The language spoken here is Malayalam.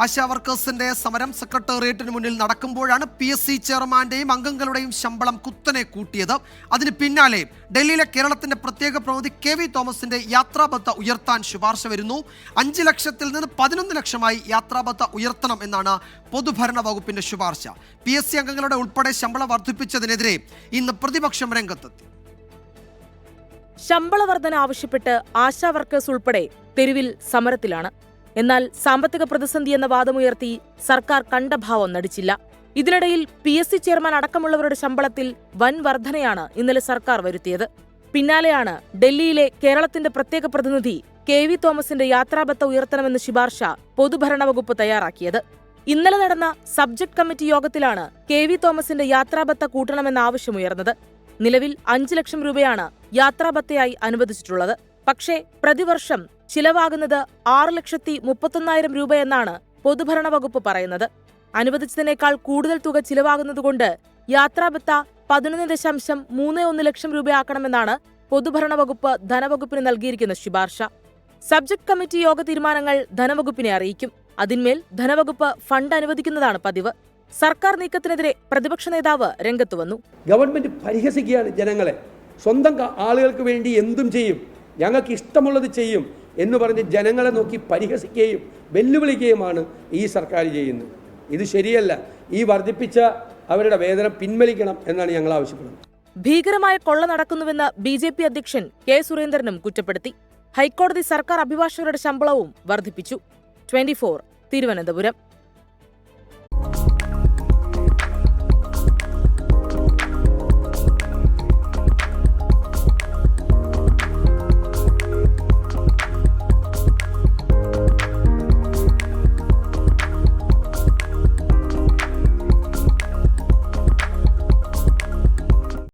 ആശാ വർക്കേഴ്സിന്റെ സമരം സെക്രട്ടേറിയറ്റിന് മുന്നിൽ നടക്കുമ്പോഴാണ് പി എസ് സി ചെയർമാന്റെയും അംഗങ്ങളുടെയും ശമ്പളം കുത്തനെ കൂട്ടിയത്. അതിന് പിന്നാലെ ഡൽഹിയിലെ കേരളത്തിന്റെ പ്രത്യേക പ്രതിനിധി കെ വി തോമസിന്റെ യാത്രാബത്ത ഉയർത്താൻ ശുപാർശ വരുന്നു. അഞ്ച് ലക്ഷത്തിൽ നിന്ന് പതിനൊന്ന് ലക്ഷമായി യാത്രാബത്ത ഉയർത്തണം എന്നാണ് പൊതുഭരണ വകുപ്പിന്റെ ശുപാർശ. പി എസ് സി അംഗങ്ങളുടെ ഉൾപ്പെടെ ശമ്പളം വർദ്ധിപ്പിച്ചതിനെതിരെ ഇന്ന് പ്രതിപക്ഷം രംഗത്തെത്തി. ശമ്പള വർധന ആവശ്യപ്പെട്ട് ആശാ വർക്കേഴ്സ് ഉൾപ്പെടെ തെരുവിൽ സമരത്തിലാണ്. എന്നാൽ സാമ്പത്തിക പ്രതിസന്ധി എന്ന വാദമുയർത്തി സർക്കാർ കണ്ടഭാവം നടിച്ചില്ല. ഇതിനിടയിൽ പി എസ് സി ചെയർമാൻ അടക്കമുള്ളവരുടെ ശമ്പളത്തിൽ വൻ വർധനയാണ് ഇന്നലെ സർക്കാർ വരുത്തിയത്. പിന്നാലെയാണ് ഡൽഹിയിലെ കേരളത്തിന്റെ പ്രത്യേക പ്രതിനിധി കെ വി തോമസിന്റെ യാത്രാബത്ത ഉയർത്തണമെന്ന് ശുപാർശ പൊതുഭരണ വകുപ്പ് തയ്യാറാക്കിയത്. ഇന്നലെ നടന്ന സബ്ജക്ട് കമ്മിറ്റി യോഗത്തിലാണ് കെ വി തോമസിന്റെ യാത്രാബത്ത കൂട്ടണമെന്ന ആവശ്യമുയർന്നത് നിലവിൽ അഞ്ച് ലക്ഷം രൂപയാണ് യാത്രാബത്തയായി അനുവദിച്ചിട്ടുള്ളത്. പക്ഷേ പ്രതിവർഷം ചിലവാകുന്നത് ആറ് ലക്ഷത്തി മുപ്പത്തൊന്നായിരം രൂപയെന്നാണ് പൊതുഭരണ വകുപ്പ് പറയുന്നത്. അനുവദിച്ചതിനേക്കാൾ കൂടുതൽ തുക ചിലവാകുന്നതുകൊണ്ട് യാത്രാബത്ത പതിനൊന്ന് ദശാംശം മൂന്ന് ഒന്ന് ലക്ഷം രൂപയാക്കണമെന്നാണ് പൊതുഭരണ വകുപ്പ് ധനവകുപ്പിന് നൽകിയിരിക്കുന്ന ശുപാർശ. സബ്ജക്ട് കമ്മിറ്റി യോഗ തീരുമാനങ്ങൾ ധനവകുപ്പിനെ അറിയിക്കും. അതിന്മേൽ ധനവകുപ്പ് ഫണ്ട് അനുവദിക്കുന്നതാണ് പതിവ്. സർക്കാർ നീക്കത്തിനെതിരെ പ്രതിപക്ഷ നേതാവ് രംഗത്ത് വന്നു. ഗവൺമെന്റ് പരിഹസിക്കുകയാണ് ജനങ്ങളെ. സ്വന്തം ആളുകൾക്ക് വേണ്ടി എന്തും ചെയ്യും. ഞങ്ങൾക്ക് ഇഷ്ടമുള്ളത് ചെയ്യും. എന്ന് പറഞ്ഞ് ജനങ്ങളെ നോക്കി പരിഹസിക്കുകയും വെല്ലുവിളിക്കുകയുമാണ് ഈ സർക്കാർ ചെയ്യുന്നത്. ഇത് ശരിയല്ല. ഈ വർദ്ധിപ്പിച്ച അവരുടെ വേതനം പിൻവലിക്കണം എന്നാണ് ഞങ്ങൾ ആവശ്യപ്പെടുന്നത്. ഭീകരമായ കൊള്ള നടക്കുന്നുവെന്ന് ബി ജെ പി അധ്യക്ഷൻ കെ സുരേന്ദ്രനും കുറ്റപ്പെടുത്തി. ഹൈക്കോടതി സർക്കാർ അഭിഭാഷകരുടെ ശമ്പളവും വർദ്ധിപ്പിച്ചു. ട്വന്റി തിരുവനന്തപുരം.